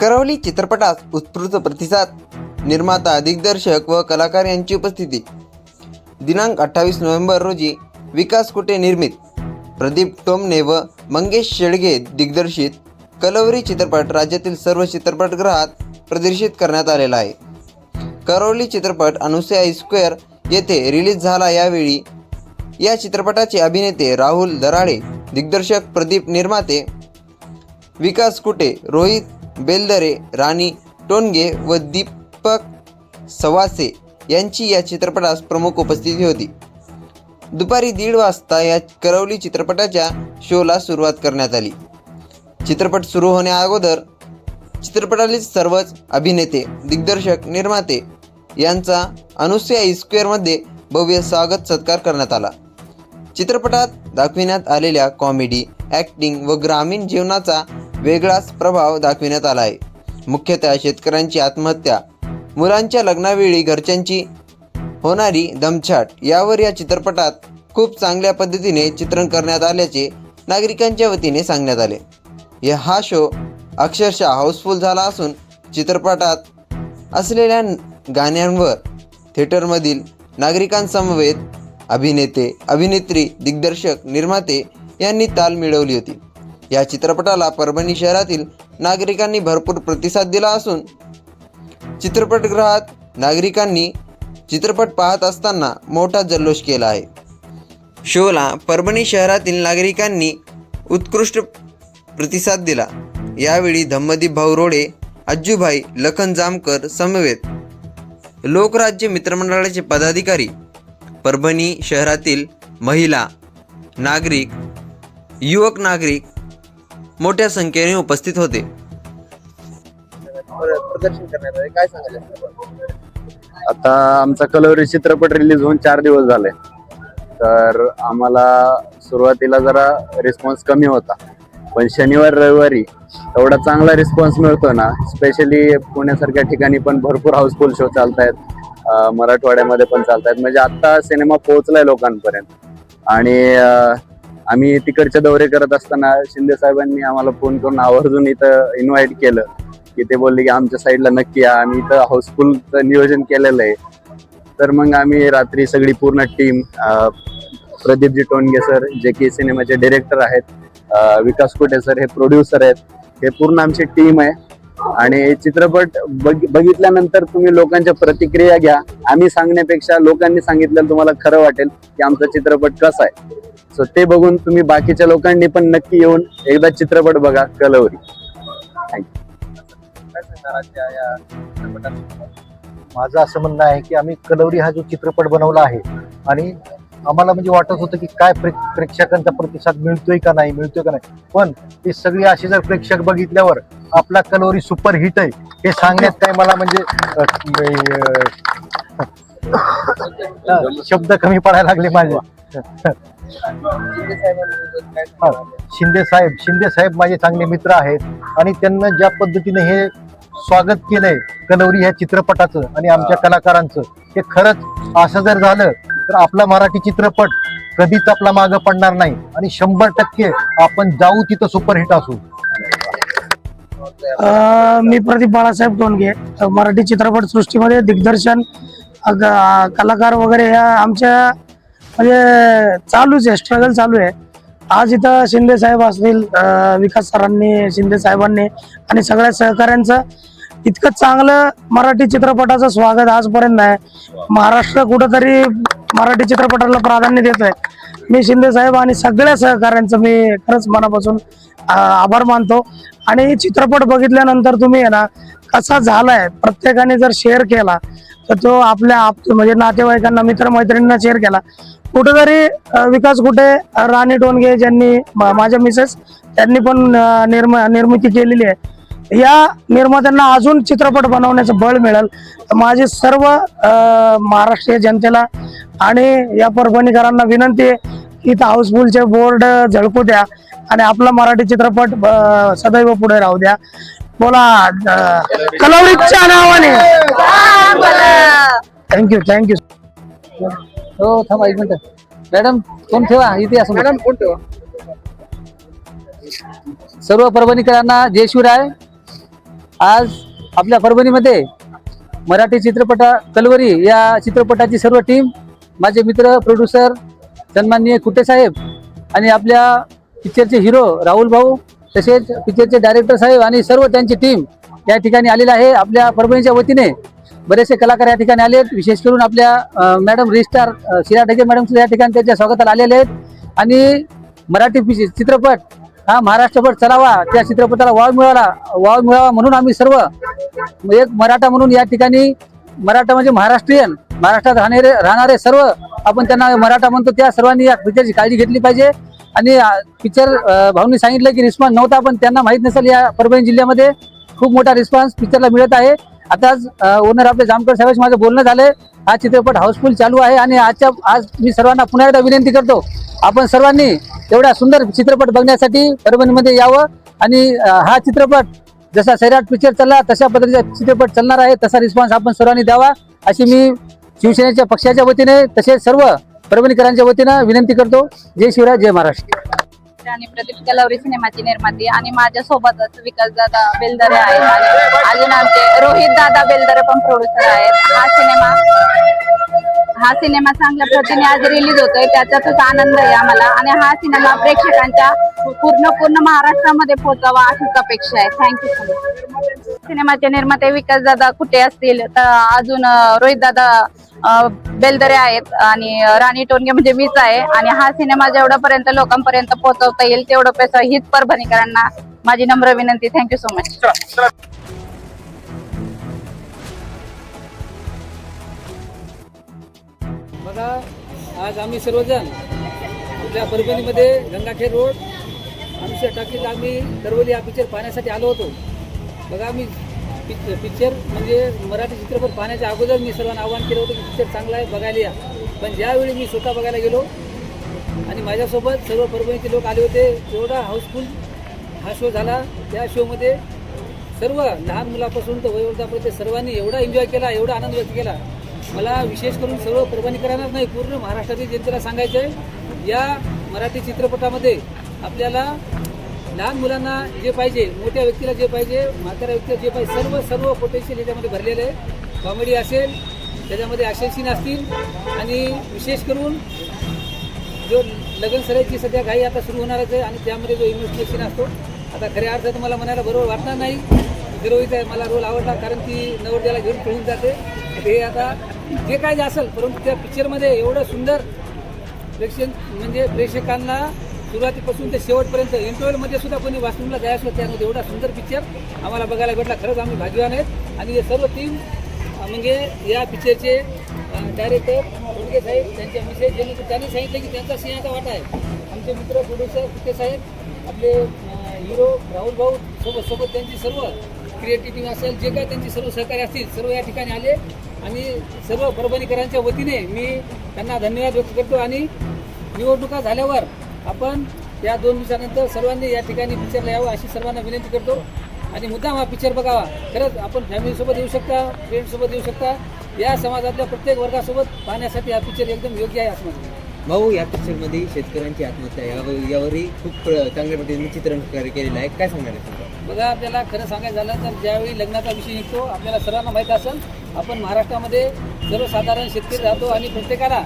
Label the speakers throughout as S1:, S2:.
S1: करवली चित्रपटास उत्स्फूर्त प्रतिसाद. निर्माता दिग्दर्शक व कलाकार यांची उपस्थिती. दिनांक अठ्ठावीस नोव्हेंबर रोजी विकास कुटे निर्मित? प्रदीप टोमने व मंगेश शेडगे दिग्दर्शित. कलवरी चित्रपट राज्यातील सर्व चित्रपटगृहात प्रदर्शित करण्यात आलेला आहे. करवली चित्रपट अनुसया स्क्वेअर येथे रिलीज झाला यावेळी. या चित्रपटाचे अभिनेते राहुल दराडे दिग्दर्शक प्रदीप निर्माते. विकास कुटे रोहित बेलदरे राणी टोनगे व दीपक सवासे यांची या चित्रपटास प्रमुख उपस्थिती होती. दुपारी दीड वाजता या करवली चित्रपटाच्या शोला सुरुवात करण्यात आली. चित्रपट सुरू होण्या अगोदर चित्रपटातील सर्वच अभिनेते दिग्दर्शक निर्माते यांचा अनुसया स्क्वेअरमध्ये भव्य स्वागत सत्कार करण्यात आला. चित्रपटात दाखविण्यात आलेल्या कॉमेडी ॲक्टिंग व ग्रामीण जीवनाचा वेगळाच प्रभाव दाखविण्यात आला आहे मुख्यतः शेतकऱ्यांची आत्महत्या मुलांच्या लग्नावेळी घरच्यांची होणारी दमछाट यावर या चित्रपटात खूप चांगल्या पद्धतीने चित्रण करण्यात आल्याचे नागरिकांच्या वतीने सांगण्यात आले. या हा शो अक्षरशः हाऊसफुल झाला असून चित्रपटात असलेल्या गाण्यांवर थिएटरमधील नागरिकांसमवेत अभिनेते अभिनेत्री दिग्दर्शक निर्माते यांनी ताल मिळवली होती. या चित्रपटाला परभणी शहरातील नागरिकांनी भरपूर प्रतिसाद दिला असून चित्रपटगृहात नागरिकांनी चित्रपट पाहत असताना मोठा जल्लोष केला आहे. शोला परभणी शहरातील नागरिकांनी उत्कृष्ट प्रतिसाद दिला. यावेळी धम्मदीप भाऊ रोडे अज्जूभाई लखन जामकर समवेत लोकराज्य मित्रमंडळाचे पदाधिकारी परभणी शहरातील महिला नागरिक युवक नागरिक मोठ्या संख्येने उपस्थित होते.
S2: प्रदर्शन करण्यात आले काय
S3: आता आमचा कलवरी चित्रपट रिलीज होऊन चार दिवस झाले. तर आम्हाला सुरुवातीला जरा रिस्पॉन्स कमी होता. पण शनिवार रविवारी एवढा चांगला रिस्पॉन्स मिळतो ना स्पेशली पुण्यासारख्या ठिकाणी पण भरपूर हाऊसफुल शो चालत आहेत मराठवाड्यामध्ये पण चालत आहेत म्हणजे आत्ता सिनेमा पोहोचलाय लोकांपर्यंत. आणि आम्ही तिकडचे दौरे करत असताना शिंदे साहेबांनी आम्हाला फोन करून आवर्जून इथं इन्व्हाइट केलं. की ते बोलले की आमच्या साईडला नक्की या. आम्ही इथं हाऊसफुलचं नियोजन केलेलं आहे. तर मग आम्ही रात्री सगळी पूर्ण टीम प्रदीपजी टोनगे सर जे की सिनेमाचे डिरेक्टर आहेत विकास कुटे सर हे प्रोड्युसर आहेत हे पूर्ण आमची टीम आहे. आणि चित्रपट बघ बघितल्यानंतर तुम्ही लोकांच्या प्रतिक्रिया घ्या. आम्ही सांगण्यापेक्षा लोकांनी सांगितलं तुम्हाला खरं वाटेल की आमचा चित्रपट कसा आहे. सो ते बघून तुम्ही बाकीच्या लोकांनी पण नक्की येऊन एकदा चित्रपट बघा कलवरी.
S4: माझं असं म्हणणं आहे की आम्ही कलवरी हा जो चित्रपट बनवला आहे आणि आम्हाला म्हणजे वाटत होतं की काय प्रे प्रेक्षकांचा प्रतिसाद मिळतोय का नाही मिळतोय का नाही. पण ते सगळे असे जर प्रेक्षक बघितल्यावर आपला कलवरी सुपर हिट आहे हे सांगण्यात काय मला म्हणजे, म्हणजे शब्द कमी पडायला लागले माझे. हा, शिंदे साहेब शिंदे साहेब माझे चांगले मित्र आहेत आणि त्यांना ज्या पद्धतीने हे स्वागत केलंय कलवरी ह्या चित्रपटाचं आणि आमच्या कलाकारांचं हे खरंच असं जर झालं तर आपला मराठी चित्रपट कधीच आपला मागं पडणार नाही आणि शंभर टक्के आपण जाऊ तिथं सुपरहिट असू.
S5: अ, मी प्रदीप बाळासाहेब टोनगे अ, मराठी चित्रपट सृष्टीमध्ये दिग्दर्शन अ, ग- कलाकार वगैरे ह्या आमच्या म्हणजे चालूच आहे स्ट्रगल चालू आहे. आज इथं शिंदे साहेब असतील विकास सरांनी शिंदे साहेबांनी आणि सगळ्या सहकाऱ्यांचं इतकं चांगलं मराठी चित्रपटाचं स्वागत आजपर्यंत नाही महाराष्ट्र कुठंतरी मराठी चित्रपटाला प्राधान्य देतोय. मी शिंदे साहेब आणि सगळ्या सहकाऱ्यांचं मी खरंच मनापासून आभार मानतो. आणि चित्रपट बघितल्यानंतर तुम्ही आहे ना कसा झालाय प्रत्येकाने जर शेअर केला तर तो आपल्या आप म्हणजे नातेवाईकांना मित्रमैत्रिणींना शेअर केला. कुठेतरी विकास कुठे? राणी टोनगे ज्यांनी माझ्या मिसेस त्यांनी पण निर्म निर्मिती केलेली आहे. या निर्मात्यांना अजून चित्रपट बनवण्याचं बळ मिळेल. माझी सर्व महाराष्ट्रीय जनतेला आणि या परभणीकरांना विनंती आहे की इथं हाऊसफुलचे बोर्ड झळकू द्या आणि आपला मराठी चित्रपट सदैव पुढे राहू द्या. बोला अ, कलवरीच्या नावाने. थँक्यू थँक्यू
S6: हो थांबा एक मिनिट. मॅडम कोण ठेवा? इथे असं
S2: मॅडम कोण ठेवा?
S6: सर्व परभणीकरांना जय शिवराय. आज आपल्या परभणीमध्ये मराठी चित्रपट कलवरी या चित्रपटाची सर्व टीम माझे मित्र प्रोड्युसर सन्माननीय कुटे साहेब आणि आपल्या पिक्चरचे हिरो राहुल भाऊ तसेच पिक्चरचे डायरेक्टर साहेब आणि सर्व त्यांची टीम या ठिकाणी आलेला आहे. आपल्या परभणीच्या वतीने बरेचसे कलाकार या ठिकाणी आले आहेत. विशेष करून आपल्या मॅडम रिस्टार शिरा ढगे मॅडम सुद्धा या ठिकाणी त्यांच्या स्वागताला आलेले आहेत. आणि मराठी पि- चित्रपट हा महाराष्ट्रभर चलावा त्या चित्रपटाला वाव मिळाला वाव मिळावा म्हणून आम्ही सर्व एक मराठा म्हणून या ठिकाणी मराठा म्हणजे महाराष्ट्रीयन महाराष्ट्रात राहणारे राहणारे सर्व आपण त्यांना मराठा म्हणतो त्या सर्वांनी या पिक्चरची काळजी घेतली पाहिजे. आणि पिक्चर भाऊंनी सांगितलं की रिस्पॉन्स नव्हता पण त्यांना माहीत नसेल या परभणी जिल्ह्यामध्ये खूप मोठा रिस्पॉन्स पिक्चरला मिळत आहे. आताच ओनर आपले जामकर साहेबांशी माझं बोलणं झालंय. हा चित्रपट हाऊसफुल चालू आहे आणि आजच्या आज मी सर्वांना पुन्हा एकदा विनंती करतो आपण सर्वांनी एवढा सुंदर चित्रपट बघण्यासाठी परभणीमध्ये यावं आणि हा चित्रपट जसा सैराट पिक्चर चालला तशा पद्धतीचा चित्रपट चालणार आहे तसा रिस्पॉन्स आपण सर्वांनी द्यावा. अशी मी शिवसेनेच्या पक्षाच्या वतीने तसेच सर्व परभणीकरांच्या वतीनं विनंती करतो. जय शिवराय जय महाराष्ट्र.
S7: आणि प्रदीप कलावरी सिनेमाची निर्माती आणि माझ्या सोबतच विकास दादा बेलदरे आहेत. आणि अजून आमचे रोहित दादा बेलदरे पण प्रोड्युसर आहेत. हा सिनेमा हा सिनेमा चांगल्या पद्धतीने आज रिलीज होतोय त्याच्यातच आनंद आहे आम्हाला. आणि हा सिनेमा प्रेक्षकांच्या पूर्ण पूर्ण महाराष्ट्रामध्ये पोहोचावा अशीच अपेक्षा आहे. थँक्यू सो मच सिनेमाचे निर्माते विकास दादा कुठे असतील? तर अजून रोहित दादा बेलदरे आहेत आणि राणी टोनगे म्हणजे मीच आहे. आणि हा सिनेमा जेवढ्यापर्यंत लोकांपर्यंत पोहोचवता येईल तेवढं पैसा हीच परभणीकरांना माझी नम्र विनंती. थँक्यू सो मच
S6: बघा आज आम्ही सर्वजण आपल्या परभणीमध्ये गंगाखेड रोड आमच्या टाकीत आम्ही दरवली हा पिक्चर पाहण्यासाठी आलो होतो. बघा मी पिक पिक्चर म्हणजे मराठी चित्रपट पाहण्याच्या अगोदर मी सर्वांना आवाहन केलं होतं की पिक्चर चांगला आहे बघायला या. पण ज्यावेळी मी स्वतः बघायला गेलो आणि माझ्यासोबत सर्व परभणीचे लोक आले होते एवढा हाऊसफुल हा शो झाला. त्या शोमध्ये सर्व लहान मुलापासून तर वयोवृद्धापर्यंत सर्वांनी एवढा एन्जॉय केला एवढा आनंद व्यक्त केला. मला विशेष करून सर्व परभणीकरांनाच नाही पूर्ण महाराष्ट्रातील जनतेला सांगायचं आहे या मराठी चित्रपटामध्ये आपल्याला लहान मुलांना जे पाहिजे मोठ्या व्यक्तीला जे पाहिजे म्हाताऱ्या व्यक्तीला जे पाहिजे सर्व सर्व पोटेन्शियल याच्यामध्ये भरलेलं आहे. कॉमेडी असेल त्याच्यामध्ये असे सीन असतील. आणि विशेष करून जो लगन सरायची सध्या घाई आता सुरू होणारच आहे आणि त्यामध्ये जो इमोशनल सीन असतो आता खऱ्या अर्थात मला म्हणायला बरोबर वाटणार नाही. हिरोईचा आहे मला रोल आवडला कारण ती नवरदेवाला घेऊन पळून जाते. हे आता जे काय जे असेल परंतु त्या पिक्चरमध्ये एवढं सुंदर प्रेक्षक म्हणजे प्रेक्षकांना सुरुवातीपासून ते शेवटपर्यंत इंटरव्ह्यूमध्ये सुद्धा कोणी वाचूनला जायचं होतं त्यामध्ये एवढा सुंदर पिक्चर आम्हाला बघायला भेटला. खरंच आम्ही भाग्यवान आहेत. आणि हे सर्व टीम म्हणजे या पिक्चरचे डायरेक्टर कोडगे साहेब त्यांचे मिसेस ज्यांनी त्यांनी सांगितलं की त्यांचा सिंहाचा वाटा आहे. आमचे मित्र प्रोड्युसर कुटे साहेब आपले हिरो राहुल भाऊ सोबत सोबत त्यांची सर्व क्रिएटिव्ह असेल जे काय त्यांची सर्व सहकारी असतील सर्व या ठिकाणी आले. आणि सर्व परभणीकरांच्या वतीने मी त्यांना धन्यवाद व्यक्त करतो आणि निवडणुका झाल्यावर आपण या दोन दिवसानंतर सर्वांनी या ठिकाणी पिक्चरला यावं अशी सर्वांना विनंती करतो. आणि मुद्दाम हा पिक्चर बघावा. खरंच आपण फॅमिलीसोबत येऊ शकता फ्रेंडसोबत येऊ शकता. या समाजातल्या प्रत्येक वर्गासोबत पाहण्यासाठी हा पिक्चर एकदम योग्य आहे असं
S1: भाऊ या पिक्चरमध्ये शेतकऱ्यांची आत्महत्या यावर यावरही खूप चांगल्या पद्धतीने चित्रण कार्य केलेलं आहे. काय सांगणार आहे
S6: बघा आपल्याला खरं सांगायचं झालं तर ज्यावेळी लग्नाचा विषय निघतो आपल्याला सर्वांना माहीत असेल आपण महाराष्ट्रामध्ये सर्वसाधारण शेतकरी राहतो आणि प्रत्येकाला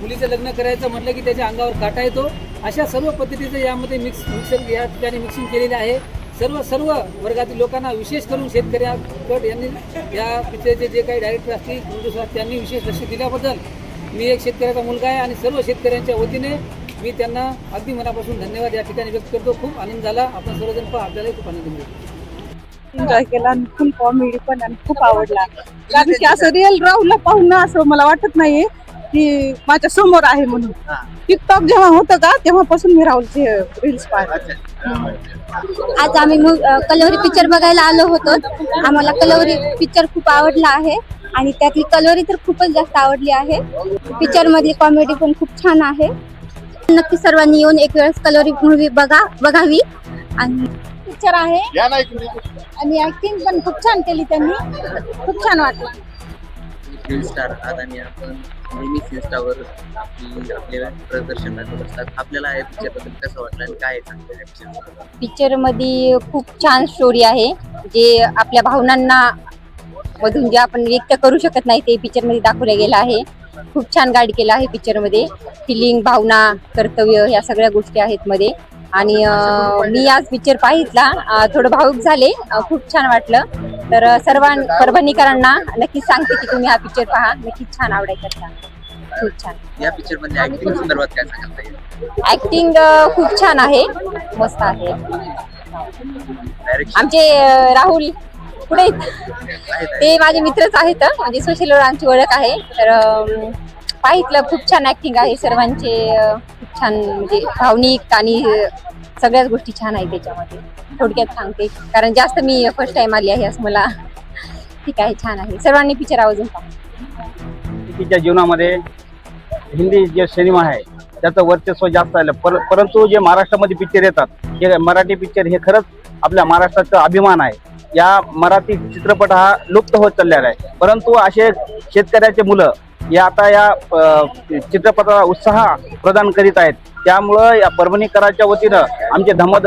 S6: मुलीचं लग्न करायचं म्हटलं की त्याच्या अंगावर काटा येतो. अशा सर्व पद्धतीचं यामध्ये मिक्स मिक्सर या ठिकाणी मिक्सिंग केलेलं आहे. सर्व सर्व वर्गातील लोकांना विशेष करून शेतकऱ्याकड यांनी या पिक्चरचे जे काही डायरेक्टर असतील असतील त्यांनी विशेष लक्ष दिल्याबद्दल मी एक शेतकऱ्याचा मुलगा आहे आणि सर्व शेतकऱ्यांच्या वतीने मी त्यांना अगदी मनापासून धन्यवाद या ठिकाणी व्यक्त करतो. खूप आनंद झाला. आपण सर्वजण पहा आपल्यालाही खूप आनंद मिळतो
S8: एन्जॉय केला आणि फुल कॉमेडी पण आणि खूप आवडला. कारण की असं रिअल राहुलला पाहून ना असं मला वाटत नाहीये की माझ्यासमोर आहे म्हणून. टिकटॉक जेव्हा होतं का तेव्हापासून मी राहुलचे रील्स पाहते
S9: आज आम्ही मग अ, कलवरी पिक्चर बघायला आलो होतो. आम्हाला कलवरी पिक्चर खूप आवडला आहे. आणि त्यातली कलवरी तर खूपच जास्त आवडली आहे. पिक्चर मधली कॉमेडी पण खूप छान आहे. नक्की सर्वांनी येऊन एक वेळेस कलवरी मूवी बघा बघावी. आणि पिक्चर आहे. आणि ऍक्टिंग पण खूप छान केली त्यांनी. खूप छान वाटलं.
S2: फिल्म स्टार आणि आपण नेहमीच इन्स्टावर आपली आपले प्रदर्शन दाखवत असतात. आपल्याला या पिक्चरबद्दल कसं वाटलं आणि काय सांगतं या पिक्चर
S9: पिक्चरमध्ये खूप छान स्टोरी आहे जे आपल्या भावनांना मधून जे आपण व्यक्त करू शकत नाही ते पिक्चरमध्ये दाखवलं गेलं आहे. खूप छान गाईड केलं आहे पिक्चरमध्ये. फिलिंग भावना कर्तव्य या सगळ्या गोष्टी आहेत मध्ये. आणि मी आज पिक्चर पाहितला थोडं भावुक झाले. खूप छान वाटलं. तर सर्वां परभणीकरांना नक्कीच सांगते की तुम्ही हा पिक्चर पहा. नक्कीच छान आवडायचा खूप छान.
S2: या पिक्चर मधल्या ऍक्टिंग संदर्भात काय सांगाल? ताई?
S9: ऍक्टिंग खूप छान आहे. मस्त आहे. आमचे राहुल पुढे ते माझे मित्रच आहेत म्हणजे सोशल आमची ओळख आहे. तर पाहितलं खूप छान ऍक्टिंग आहे सर्वांचे खूप छान म्हणजे भावनिक आणि सगळ्याच गोष्टी छान आहेत त्याच्यामध्ये. थोडक्यात सांगते कारण जास्त मी फर्स्ट टाइम आली आहे असं मला ठीक आहे छान आहे. सर्वांनी पिक्चर आवाजून
S10: तिच्या जीवनामध्ये हिंदी जे सिनेमा आहे त्याचं वर्चस्व जास्त आलं पर परंतु जे महाराष्ट्रामध्ये पिक्चर येतात हे मराठी पिक्चर हे खरंच आपल्या महाराष्ट्राचं अभिमान आहे. या मराठी चित्रपट हा लुप्त होत चाललेला आहे. परंतु असे शेतकऱ्याचे मुलं या आता या चित्रपटाला उत्साह प्रदान करीत आहेत. त्यामुळं या परभणीकरांच्या वतीनं आमचे धमद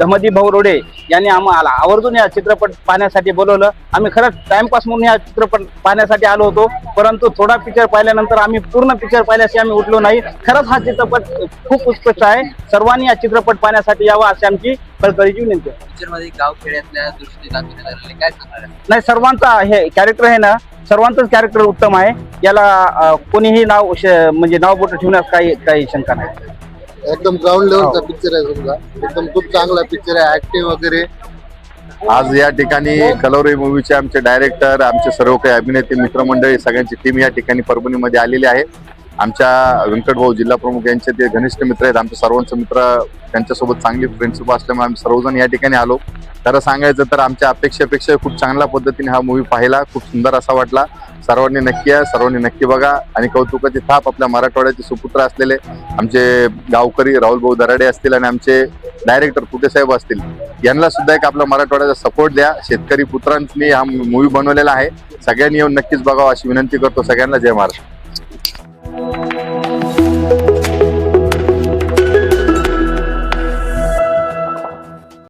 S10: धमदी भाऊ रोडे यांनी आम्हाला आवर्जून या चित्रपट पाहण्यासाठी बोलवलं. आम्ही खरंच टाइमपास म्हणून या चित्रपट पाहण्यासाठी आलो होतो. परंतु थोडा पिक्चर पाहिल्यानंतर आम्ही पूर्ण पिक्चर पाहिल्याशी आम्ही उठलो नाही. खरंच हा चित्रपट खूप उत्कृष्ट आहे. सर्वांनी या चित्रपट पाहण्यासाठी यावा अशी आमची कळकळीची विनंती आहे
S2: पिक्चरमध्ये गाव खेड्यातल्या दृष्टीने दाखवण्यात आलेलं आहे. काय सांगणार आहे?
S10: नाही सर्वांचा हे कॅरेक्टर आहे ना सर्वांचंच कॅरेक्टर उत्तम आहे. याला अ, कोणीही नाव श- म्हणजे नाव बोट ठेवण्यास काही काही शंका नाही.
S11: एकदम ग्राउंड लेवलचा पिक्चर आहे समजा. एकदम खूप चांगला पिक्चर आहे ऍक्टिंग वगैरे.
S12: आज या ठिकाणी कलवरी मूवीचे आमचे डायरेक्टर आमचे सर्व काही अभिनेते मित्रमंडळी सगळ्यांची टीम या ठिकाणी परभणीमध्ये आलेली आहे. आमच्या व्यंकट भाऊ जिल्हा प्रमुख यांचे ते घनिष्ठ मित्र आहेत. आमचे सर्वांचे मित्र त्यांच्यासोबत चांगली फ्रेंडशिप असल्यामुळे आम्ही सर्वजण या ठिकाणी आलो. खरं सांगायचं तर आमच्या अपेक्षेपेक्षा खूप चांगल्या पद्धतीने हा मूवी पाहिला. खूप सुंदर असा वाटला. सर्वांनी नक्की या सर्वांनी नक्की बघा. आणि कौतुकाचे थाप आपल्या मराठवाड्याचे सुपुत्र असलेले आमचे गावकरी राहुल भाऊ दराडे असतील आणि आमचे डायरेक्टर कुटे साहेब असतील. यांना सुद्धा एक आपल्या मराठवाड्याचा सपोर्ट द्या. शेतकरी पुत्रांनी हा मूवी बनवलेला आहे. सगळ्यांनी येऊन नक्कीच बघावा अशी विनंती करतो. सगळ्यांना जय महाराष्ट्र.